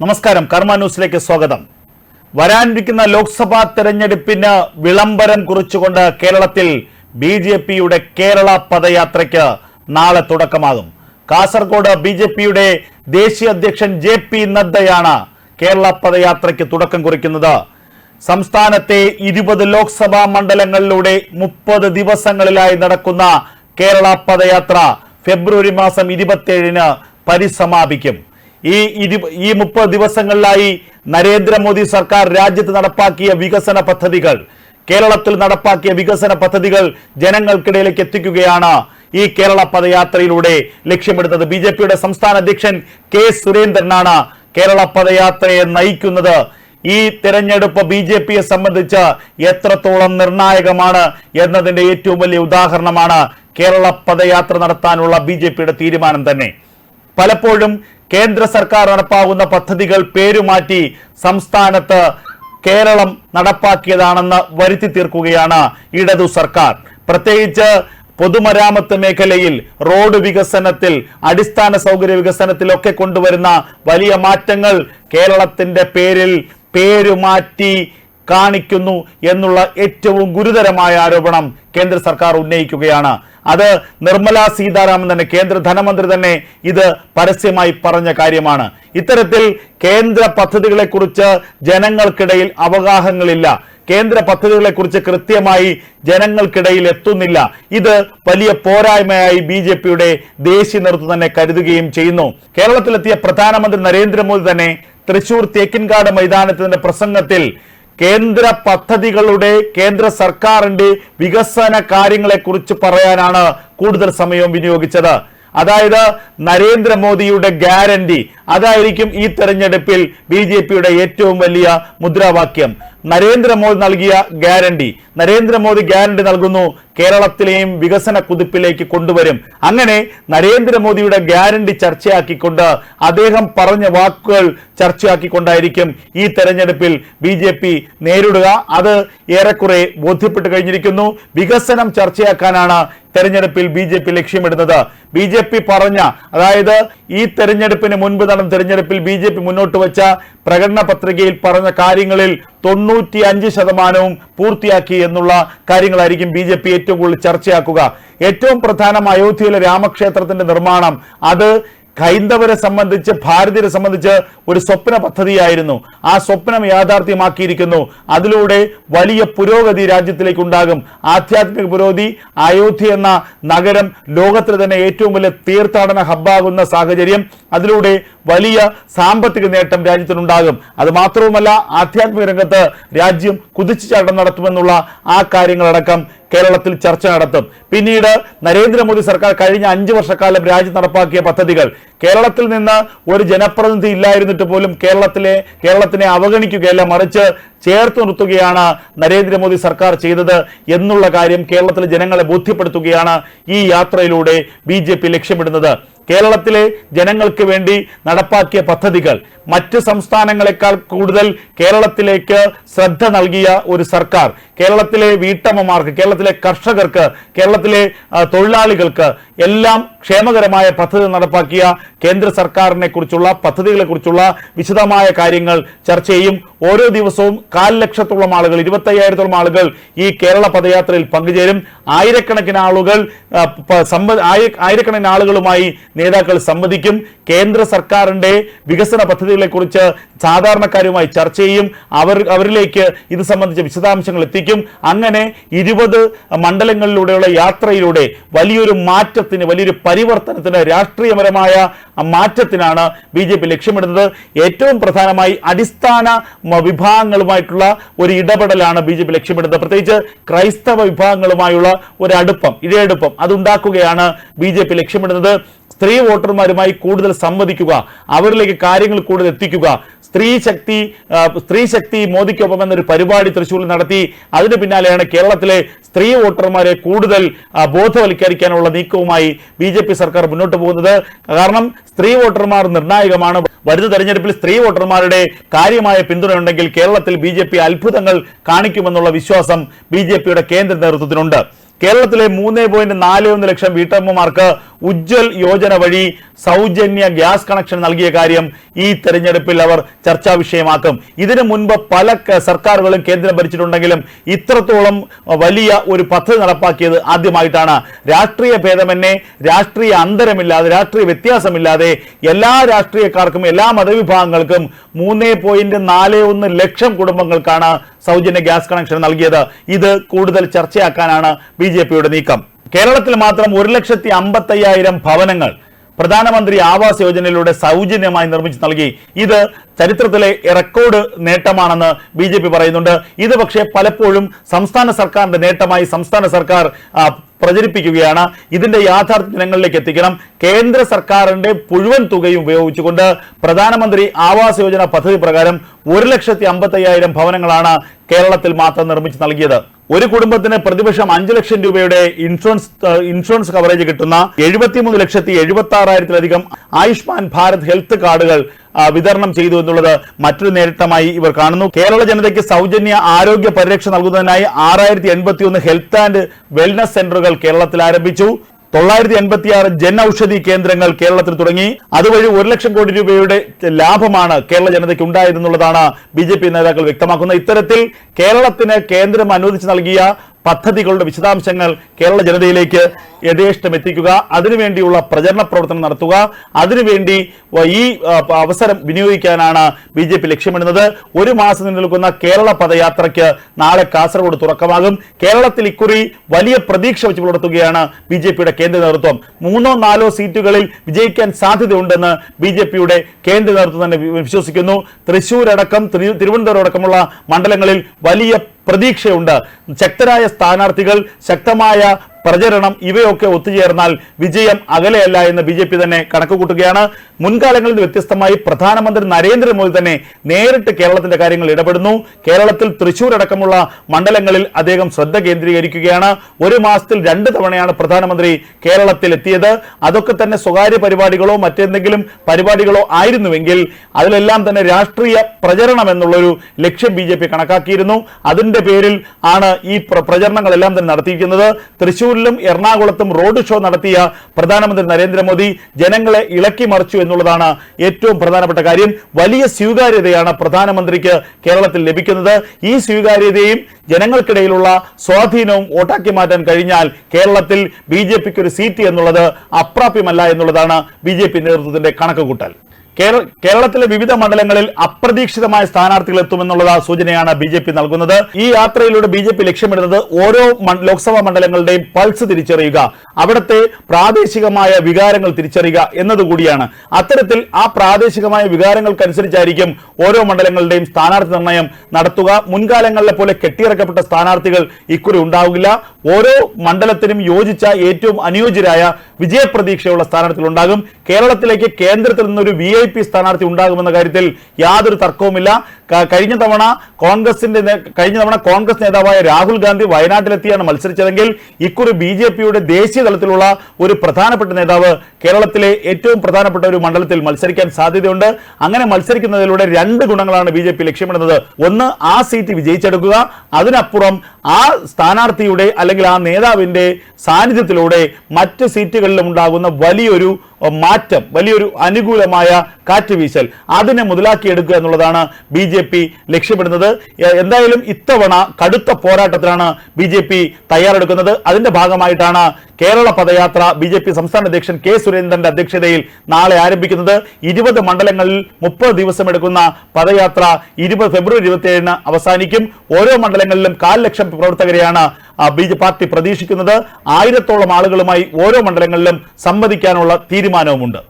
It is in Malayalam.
നമസ്കാരം. കർമ്മ ന്യൂസിലേക്ക് സ്വാഗതം. വരാനിരിക്കുന്ന ലോക്സഭാ തെരഞ്ഞെടുപ്പിന് വിളംബരം കുറിച്ചുകൊണ്ട് കേരളത്തിൽ ബി ജെ പിയുടെ കേരള പദയാത്രയ്ക്ക് നാളെ തുടക്കമാകും. കാസർഗോഡ് ബി ജെ പിയുടെ ദേശീയ അധ്യക്ഷൻ ജെ പി നദ്ദയാണ് കേരള പദയാത്രയ്ക്ക് തുടക്കം കുറിക്കുന്നത്. സംസ്ഥാനത്തെ ഇരുപത് ലോക്സഭാ മണ്ഡലങ്ങളിലൂടെ മുപ്പത് ദിവസങ്ങളിലായി നടക്കുന്ന കേരള പദയാത്ര ഫെബ്രുവരി മാസം ഇരുപത്തിയേഴിന് പരിസമാപിക്കും. ഈ ഈ മുപ്പത് ദിവസങ്ങളിലായി നരേന്ദ്രമോദി സർക്കാർ രാജ്യത്ത് നടപ്പാക്കിയ വികസന പദ്ധതികൾ കേരളത്തിൽ നടപ്പാക്കിയ വികസന പദ്ധതികൾ ജനങ്ങൾക്കിടയിലേക്ക് എത്തിക്കുകയാണ് ഈ കേരള പദയാത്രയിലൂടെ ലക്ഷ്യമിടുന്നത്. ബി ജെ പിയുടെ സംസ്ഥാന അധ്യക്ഷൻ കെ സുരേന്ദ്രനാണ് കേരള പദയാത്രയെ നയിക്കുന്നത്. ഈ തെരഞ്ഞെടുപ്പ് ബി ജെ പിയെ സംബന്ധിച്ച് എത്രത്തോളം നിർണായകമാണ് എന്നതിന്റെ ഏറ്റവും വലിയ ഉദാഹരണമാണ് കേരള പദയാത്ര നടത്താനുള്ള ബി ജെ പിയുടെ തീരുമാനം തന്നെ. പലപ്പോഴും കേന്ദ്ര സർക്കാർ നടപ്പാകുന്ന പദ്ധതികൾ പേരുമാറ്റി സംസ്ഥാനത്ത് കേരളം നടപ്പാക്കിയതാണെന്ന് വരുത്തി തീർക്കുകയാണ് ഇടതു സർക്കാർ. പ്രത്യേകിച്ച് പൊതുമരാമത്ത് മേഖലയിൽ റോഡ് വികസനത്തിൽ അടിസ്ഥാന സൗകര്യ വികസനത്തിലൊക്കെ കൊണ്ടുവരുന്ന വലിയ മാറ്റങ്ങൾ കേരളത്തിന്റെ പേരിൽ പേരുമാറ്റി കാണിക്കുന്നു എന്നുള്ള ഏറ്റവും ഗുരുതരമായ ആരോപണം കേന്ദ്ര സർക്കാർ ഉന്നയിക്കുകയാണ്. അത് നിർമ്മല സീതാരാമൻ തന്നെ കേന്ദ്ര ധനമന്ത്രി തന്നെ ഇത് പരസ്യമായി പറഞ്ഞ കാര്യമാണ്. ഇത്തരത്തിൽ കേന്ദ്ര പദ്ധതികളെക്കുറിച്ച് ജനങ്ങൾക്കിടയിൽ അവഗാഹങ്ങളില്ല. കേന്ദ്ര പദ്ധതികളെക്കുറിച്ച് കൃത്യമായി ജനങ്ങൾക്കിടയിൽ എത്തുന്നില്ല. ഇത് വലിയ പോരായ്മയായി ബി ജെ പിയുടെ ദേശീയ നേതൃത്വം തന്നെ കരുതുകയും ചെയ്യുന്നു. കേരളത്തിലെത്തിയ പ്രധാനമന്ത്രി നരേന്ദ്രമോദി തന്നെ തൃശൂർ തേക്കിൻകാട് മൈതാനത്തിന്റെ പ്രസംഗത്തിൽ കേന്ദ്ര പദ്ധതികളുടെ കേന്ദ്ര സർക്കാരിന്റെ വികസന കാര്യങ്ങളെക്കുറിച്ച് പറയാനാണ് കൂടുതൽ സമയം വിനിയോഗിച്ചത്. അതായത് നരേന്ദ്രമോദിയുടെ ഗ്യാരണ്ടി. അതായിരിക്കും ഈ തെരഞ്ഞെടുപ്പിൽ ബി ജെ പിയുടെ ഏറ്റവും വലിയ മുദ്രാവാക്യം. നരേന്ദ്രമോദി നൽകിയ ഗ്യാരണ്ടി. നരേന്ദ്രമോദി ഗ്യാരണ്ടി നൽകുന്നു കേരളത്തിലെയും വികസന കുതിപ്പിലേക്ക് കൊണ്ടുവരും. അങ്ങനെ നരേന്ദ്രമോദിയുടെ ഗ്യാരണ്ടി ചർച്ചയാക്കിക്കൊണ്ട് അദ്ദേഹം പറഞ്ഞ വാക്കുകൾ ചർച്ചയാക്കിക്കൊണ്ടായിരിക്കും ഈ തെരഞ്ഞെടുപ്പിൽ ബി ജെ പി നേരിടുക. അത് ഏറെക്കുറെ ബോധ്യപ്പെട്ട് കഴിഞ്ഞിരിക്കുന്നു. വികസനം ചർച്ചയാക്കാനാണ് തെരഞ്ഞെടുപ്പിൽ ബി ജെ പി ലക്ഷ്യമിടുന്നത്. ബി ജെ പി പറഞ്ഞ അതായത് ഈ തെരഞ്ഞെടുപ്പിന് മുൻപ് നടന്ന തെരഞ്ഞെടുപ്പിൽ ബി ജെ പി മുന്നോട്ട് വെച്ച പ്രകടന പത്രികയിൽ പറഞ്ഞ കാര്യങ്ങളിൽ തൊണ്ണൂറ്റി അഞ്ച് ശതമാനവും പൂർത്തിയാക്കി എന്നുള്ള കാര്യങ്ങളായിരിക്കും ബി ജെ പി ഏറ്റവും കൂടുതൽ ചർച്ചയാക്കുക. ഏറ്റവും പ്രധാനം അയോധ്യയിലെ രാമക്ഷേത്രത്തിന്റെ നിർമ്മാണം. അത് ഹൈന്ദവരെ സംബന്ധിച്ച് ഭാരതീയരെ സംബന്ധിച്ച് ഒരു സ്വപ്ന പദ്ധതിയായിരുന്നു. ആ സ്വപ്നം യാഥാർത്ഥ്യമാക്കിയിരിക്കുന്നു. അതിലൂടെ വലിയ പുരോഗതി രാജ്യത്തിലേക്ക് ഉണ്ടാകും ആധ്യാത്മിക പുരോഗതി അയോധ്യ എന്ന നഗരം ലോകത്തിലെ തന്നെ ഏറ്റവും വലിയ തീർത്ഥാടന ഹബ്ബാകുന്ന സാഹചര്യം അതിലൂടെ വലിയ സാമ്പത്തിക നേട്ടം രാജ്യത്തിനുണ്ടാകും. അത് മാത്രവുമല്ല ആധ്യാത്മിക രംഗത്ത് രാജ്യം കുതിച്ചു ചാട്ടം നടത്തുമെന്നുള്ള ആ കാര്യങ്ങളടക്കം കേരളത്തിൽ ചർച്ച നടത്തും. പിന്നീട് നരേന്ദ്രമോദി സർക്കാർ കഴിഞ്ഞ അഞ്ച് വർഷക്കാലം രാജ്യം നടപ്പാക്കിയ പദ്ധതികൾ. കേരളത്തിൽ നിന്ന് ഒരു ജനപ്രതിനിധി ഇല്ലായിരുന്നിട്ട് പോലും കേരളത്തിലെ കേരളത്തിനെ അവഗണിക്കുകയല്ല മറിച്ച് ചേർത്ത് നിർത്തുകയാണ് നരേന്ദ്രമോദി സർക്കാർ ചെയ്തത് എന്നുള്ള കാര്യം കേരളത്തിലെ ജനങ്ങളെ ബോധ്യപ്പെടുത്തുകയാണ് ഈ യാത്രയിലൂടെ ബി ലക്ഷ്യമിടുന്നത്. കേരളത്തിലെ ജനങ്ങൾക്ക് വേണ്ടി നടപ്പാക്കിയ പദ്ധതികൾ. മറ്റ് സംസ്ഥാനങ്ങളെക്കാൾ കൂടുതൽ കേരളത്തിലേക്ക് ശ്രദ്ധ നൽകിയ ഒരു സർക്കാർ. കേരളത്തിലെ വീട്ടമ്മമാർക്ക് കേരളത്തിലെ കർഷകർക്ക് കേരളത്തിലെ തൊഴിലാളികൾക്ക് എല്ലാം ക്ഷേമകരമായ പദ്ധതി നടപ്പാക്കിയ കേന്ദ്ര സർക്കാരിനെ കുറിച്ചുള്ള പദ്ധതികളെ കുറിച്ചുള്ള വിശദമായ കാര്യങ്ങൾ ചർച്ച ചെയ്യും. ഓരോ ദിവസവും കാൽ ലക്ഷത്തോളം ആളുകൾ ഇരുപത്തി അയ്യായിരത്തോളം ആളുകൾ ഈ കേരള പദയാത്രയിൽ പങ്കുചേരും. ആയിരക്കണക്കിന് ആളുകൾ ആയിരക്കണക്കിന് ആളുകളുമായി നേതാക്കൾ സംവദിക്കും. കേന്ദ്ര സർക്കാരിന്റെ വികസന പദ്ധതികളെക്കുറിച്ച് സാധാരണക്കാരുമായി ചർച്ച ചെയ്യും. അവർ അവരിലേക്ക് ഇത് സംബന്ധിച്ച വിശദാംശങ്ങൾ എത്തിക്കും. അങ്ങനെ ഇരുപത് മണ്ഡലങ്ങളിലൂടെയുള്ള യാത്രയിലൂടെ വലിയൊരു മാറ്റത്തിന് വലിയൊരു പരിവർത്തനത്തിന് രാഷ്ട്രീയപരമായ മാറ്റത്തിനാണ് ബി ജെ പി ലക്ഷ്യമിടുന്നത്. ഏറ്റവും പ്രധാനമായി അടിസ്ഥാന വിഭാഗങ്ങളുമായിട്ടുള്ള ഒരു ഇടപെടലാണ് ബി ജെ പി ലക്ഷ്യമിടുന്നത്. പ്രത്യേകിച്ച് ക്രൈസ്തവ വിഭാഗങ്ങളുമായുള്ള ഒരു അടുപ്പം ഇഴയടുപ്പം അതുണ്ടാക്കുകയാണ് ബി ജെ പി ലക്ഷ്യമിടുന്നത്. സ്ത്രീ വോട്ടർമാരുമായി കൂടുതൽ സംവദിക്കുക അവരിലേക്ക് കാര്യങ്ങൾ കൂടുതൽ എത്തിക്കുക. സ്ത്രീ ശക്തി സ്ത്രീ ശക്തി മോദിക്കൊപ്പം എന്നൊരു പരിപാടി തൃശ്ശൂരിൽ നടത്തി. അതിന് പിന്നാലെയാണ് കേരളത്തിലെ സ്ത്രീ വോട്ടർമാരെ കൂടുതൽ ബോധവൽക്കരിക്കാനുള്ള നീക്കവുമായി ബി സർക്കാർ മുന്നോട്ട് പോകുന്നത്. കാരണം സ്ത്രീ വോട്ടർമാർ നിർണായകമാണ്. വരുന്ന തെരഞ്ഞെടുപ്പിൽ സ്ത്രീ വോട്ടർമാരുടെ കാര്യമായ പിന്തുണയുണ്ടെങ്കിൽ കേരളത്തിൽ ബി അത്ഭുതങ്ങൾ കാണിക്കുമെന്നുള്ള വിശ്വാസം ബി കേന്ദ്ര നേതൃത്വത്തിനുണ്ട്. കേരളത്തിലെ മൂന്ന് പോയിന്റ് നാല് ഒന്ന് ലക്ഷം വീട്ടമ്മമാർക്ക് ഉജ്ജൽ യോജന വഴി സൗജന്യ ഗ്യാസ് കണക്ഷൻ നൽകിയ കാര്യം ഈ തെരഞ്ഞെടുപ്പിൽ അവർ ചർച്ചാ വിഷയമാക്കും. ഇതിനു മുൻപ് പല സർക്കാരുകളും കേന്ദ്രം ഭരിച്ചിട്ടുണ്ടെങ്കിലും ഇത്രത്തോളം വലിയ ഒരു പദ്ധതി നടപ്പാക്കിയത് ആദ്യമായിട്ടാണ്. രാഷ്ട്രീയ ഭേദമന്യേ രാഷ്ട്രീയ അന്തരമില്ലാതെ രാഷ്ട്രീയ വ്യത്യാസമില്ലാതെ എല്ലാ രാഷ്ട്രീയക്കാർക്കും എല്ലാ മതവിഭാഗങ്ങൾക്കും മൂന്ന് ലക്ഷം കുടുംബങ്ങൾക്കാണ് സൗജന്യ ഗ്യാസ് കണക്ഷൻ നൽകിയത്. ഇത് കൂടുതൽ ചർച്ചയാക്കാനാണ് ബി നീക്കം. കേരളത്തിൽ മാത്രം ഒരു ലക്ഷത്തി അമ്പത്തയ്യായിരം ഭവനങ്ങൾ പ്രധാനമന്ത്രി ആവാസ് യോജനയിലൂടെ സൗജന്യമായി നിർമ്മിച്ചു നൽകി. ഇത് ചരിത്രത്തിലെ റെക്കോർഡ് നേട്ടമാണെന്ന് ബി പറയുന്നുണ്ട്. ഇത് പക്ഷേ പലപ്പോഴും സംസ്ഥാന സർക്കാരിന്റെ നേട്ടമായി സംസ്ഥാന സർക്കാർ പ്രചരിപ്പിക്കുകയാണ്. ഇതിന്റെ യാഥാർത്ഥ്യ ജനങ്ങളിലേക്ക് എത്തിക്കണം. കേന്ദ്ര സർക്കാരിന്റെ മുഴുവൻ തുകയും ഉപയോഗിച്ചുകൊണ്ട് പ്രധാനമന്ത്രി ആവാസ് യോജന പദ്ധതി പ്രകാരം ഒരു ലക്ഷത്തി അമ്പത്തയ്യായിരം ഭവനങ്ങളാണ് കേരളത്തിൽ മാത്രം നിർമ്മിച്ച് നൽകിയത്. ഒരു കുടുംബത്തിന് പ്രതിവർഷം അഞ്ച് ലക്ഷം രൂപയുടെ ഇൻഷുറൻസ് ഇൻഷുറൻസ് കവറേജ് കിട്ടുന്ന എഴുപത്തിമൂന്ന് ലക്ഷത്തി എഴുപത്തി ആറായിരത്തിലധികം ആയുഷ്മാൻ ഭാരത് ഹെൽത്ത് കാർഡുകൾ വിതരണം ചെയ്തു എന്നുള്ളത് മറ്റൊരു നേട്ടമായി ഇവർ കാണുന്നു. കേരള ജനതയ്ക്ക് സൗജന്യ ആരോഗ്യ പരിരക്ഷ നൽകുന്നതിനായി ആറായിരത്തി ഹെൽത്ത് ആൻഡ് വെൽനസ് സെന്ററുകൾ കേരളത്തിൽ ആരംഭിച്ചു. തൊള്ളായിരത്തി എൺപത്തി ആറ് ജൻ ഔഷധി കേന്ദ്രങ്ങൾ കേരളത്തിൽ തുടങ്ങി. അതുവഴി ഒരു ലക്ഷം കോടി രൂപയുടെ ലാഭമാണ് കേരള ജനതയ്ക്ക് ഉണ്ടായതെന്നുള്ളതാണ് ബി ജെ പി നേതാക്കൾ വ്യക്തമാക്കുന്നത്. ഇത്തരത്തിൽ കേരളത്തിന് കേന്ദ്രം അനുവദിച്ചു നൽകിയ പദ്ധതികളുടെ വിശദാംശങ്ങൾ കേരള ജനതയിലേക്ക് യഥേഷ്ടം എത്തിക്കുക അതിനുവേണ്ടിയുള്ള പ്രചരണ പ്രവർത്തനം നടത്തുക അതിനുവേണ്ടി ഈ അവസരം വിനിയോഗിക്കാനാണ് ബി ജെ പി ലക്ഷ്യമിടുന്നത്. ഒരു മാസം നിലനിൽക്കുന്ന കേരള പദയാത്രയ്ക്ക് നാളെ കാസർഗോഡ് തുറക്കമാകും കേരളത്തിൽ ഇക്കുറി വലിയ പ്രതീക്ഷ വെച്ച് പുലർത്തുകയാണ് ബി ജെ പിയുടെ കേന്ദ്ര നേതൃത്വം. മൂന്നോ നാലോ സീറ്റുകളിൽ വിജയിക്കാൻ സാധ്യതയുണ്ടെന്ന് ബി ജെ പിയുടെ കേന്ദ്ര നേതൃത്വം തന്നെ വിശ്വസിക്കുന്നു. തൃശൂർ അടക്കം തിരുവനന്തപുരം അടക്കമുള്ള മണ്ഡലങ്ങളിൽ വലിയ പ്രതീക്ഷയുണ്ട്. ശക്തരായ സ്ഥാനാർത്ഥികൾ ശക്തമായ പ്രചരണം ഇവയൊക്കെ ഒത്തുചേർന്നാൽ വിജയം അകലെയല്ല എന്ന് ബി ജെ പി തന്നെ കണക്ക് കൂട്ടുകയാണ് മുൻകാലങ്ങളിൽ വ്യത്യസ്തമായി പ്രധാനമന്ത്രി നരേന്ദ്രമോദി തന്നെ നേരിട്ട് കേരളത്തിന്റെ കാര്യങ്ങൾ ഇടപെടുന്നു. കേരളത്തിൽ തൃശൂർ അടക്കമുള്ള മണ്ഡലങ്ങളിൽ അദ്ദേഹം ശ്രദ്ധ കേന്ദ്രീകരിക്കുകയാണ്. ഒരു മാസത്തിൽ രണ്ട് തവണയാണ് പ്രധാനമന്ത്രി കേരളത്തിൽ എത്തിയത് അതൊക്കെ തന്നെ സ്വകാര്യ പരിപാടികളോ മറ്റെന്തെങ്കിലും പരിപാടികളോ ആയിരുന്നുവെങ്കിൽ അതിലെല്ലാം തന്നെ രാഷ്ട്രീയ പ്രചരണം എന്നുള്ളൊരു ലക്ഷ്യം ബി കണക്കാക്കിയിരുന്നു. അതിന്റെ പേരിൽ ആണ് ഈ പ്ര- പ്രചരണങ്ങളെല്ലാം തന്നെ നടത്തിയിരിക്കുന്നത്. തൃശൂരിലും എറണാകുളത്തും റോഡ് ഷോ നടത്തിയ പ്രധാനമന്ത്രി നരേന്ദ്രമോദി ജനങ്ങളെ ഇളക്കി മറിച്ചു എന്നുള്ളതാണ് ഏറ്റവും പ്രധാനപ്പെട്ട കാര്യം. വലിയ സ്വീകാര്യതയാണ് പ്രധാനമന്ത്രിക്ക് കേരളത്തിൽ ലഭിക്കുന്നത്. ഈ സ്വീകാര്യതയും ജനങ്ങൾക്കിടയിലുള്ള സ്വാധീനവും വോട്ടാക്കി മാറ്റാൻ കഴിഞ്ഞാൽ കേരളത്തിൽ ബി ജെ പിക്ക് ഒരു സീറ്റ് എന്നുള്ളത് അപ്രാപ്യമല്ല എന്നുള്ളതാണ് ബി ജെ പി നേതൃത്വത്തിന്റെ കണക്കുകൂട്ടൽ. കേരളത്തിലെ വിവിധ മണ്ഡലങ്ങളിൽ അപ്രതീക്ഷിതമായ സ്ഥാനാർത്ഥികൾ എത്തുമെന്നുള്ള സൂചനയാണ് ബി ജെ പി നൽകുന്നത്. ഈ യാത്രയിലൂടെ ബി ജെ പി ലക്ഷ്യമിടുന്നത് ഓരോ ലോക്സഭാ മണ്ഡലങ്ങളുടെയും പൾസ് തിരിച്ചറിയുക അവിടുത്തെ പ്രാദേശികമായ വികാരങ്ങൾ തിരിച്ചറിയുക എന്നതുകൂടിയാണ്. അത്തരത്തിൽ ആ പ്രാദേശികമായ വികാരങ്ങൾക്കനുസരിച്ചായിരിക്കും ഓരോ മണ്ഡലങ്ങളുടെയും സ്ഥാനാർത്ഥി നിർണയം നടത്തുക. മുൻകാലങ്ങളിലെ പോലെ കെട്ടിയിറക്കപ്പെട്ട സ്ഥാനാർത്ഥികൾ ഇക്കുറി ഉണ്ടാവില്ല. ഓരോ മണ്ഡലത്തിനും യോജിച്ച ഏറ്റവും അനുയോജ്യരായ വിജയപ്രതീക്ഷയുള്ള സ്ഥാനാർത്ഥികൾ ഉണ്ടാകും കേരളത്തിലേക്ക് കേന്ദ്രത്തിൽ നിന്നൊരു വി ഐ പി സ്ഥാനാർത്ഥി ഉണ്ടാകുമെന്ന കാര്യത്തിൽ യാതൊരു തർക്കവുമില്ല. കഴിഞ്ഞ തവണ കോൺഗ്രസിന്റെ കഴിഞ്ഞ തവണ കോൺഗ്രസ് നേതാവായ രാഹുൽ ഗാന്ധി വയനാട്ടിലെത്തിയാണ് മത്സരിച്ചതെങ്കിൽ ഇക്കുറി ബി ജെ പിയുടെ ദേശീയ തലത്തിലുള്ള ഒരു പ്രധാനപ്പെട്ട നേതാവ് കേരളത്തിലെ ഏറ്റവും പ്രധാനപ്പെട്ട ഒരു മണ്ഡലത്തിൽ മത്സരിക്കാൻ സാധ്യതയുണ്ട്. അങ്ങനെ മത്സരിക്കുന്നതിലൂടെ രണ്ട് ഗുണങ്ങളാണ് ബി ജെ പി ലക്ഷ്യമിടുന്നത്. ഒന്ന് ആ സീറ്റ് വിജയിച്ചെടുക്കുക. അതിനപ്പുറം ആ സ്ഥാനാർത്ഥിയുടെ അല്ലെങ്കിൽ ആ നേതാവിന്റെ സാന്നിധ്യത്തിലൂടെ മറ്റ് സീറ്റുകളിലും ഉണ്ടാകുന്ന വലിയൊരു മാറ്റം വലിയൊരു അനുകൂലമായ കാറ്റ് വീശൽ അതിനെ മുതലാക്കിയെടുക്കുക എന്നുള്ളതാണ് ബി ജെ പി ലക്ഷ്യമിടുന്നത്. എന്തായാലും ഇത്തവണ കടുത്ത പോരാട്ടത്തിലാണ് ബി ജെ പി തയ്യാറെടുക്കുന്നത്. അതിന്റെ ഭാഗമായിട്ടാണ് കേരള പദയാത്ര ബി ജെ പി സംസ്ഥാന അധ്യക്ഷൻ കെ സുരേന്ദ്രന്റെ അധ്യക്ഷതയിൽ നാളെ ആരംഭിക്കുന്നത്. ഇരുപത് മണ്ഡലങ്ങളിൽ മുപ്പത് ദിവസം എടുക്കുന്ന പദയാത്ര ഇരുപത് ഫെബ്രുവരി ഇരുപത്തിയേഴിന് അവസാനിക്കും. ഓരോ മണ്ഡലങ്ങളിലും കാൽ ലക്ഷം പ്രവർത്തകരെയാണ് ബി പാർട്ടി പ്രതീക്ഷിക്കുന്നത് ആയിരത്തോളം ആളുകളുമായി ഓരോ മണ്ഡലങ്ങളിലും സംവദിക്കാനുള്ള തീരുമാനവുമുണ്ട്.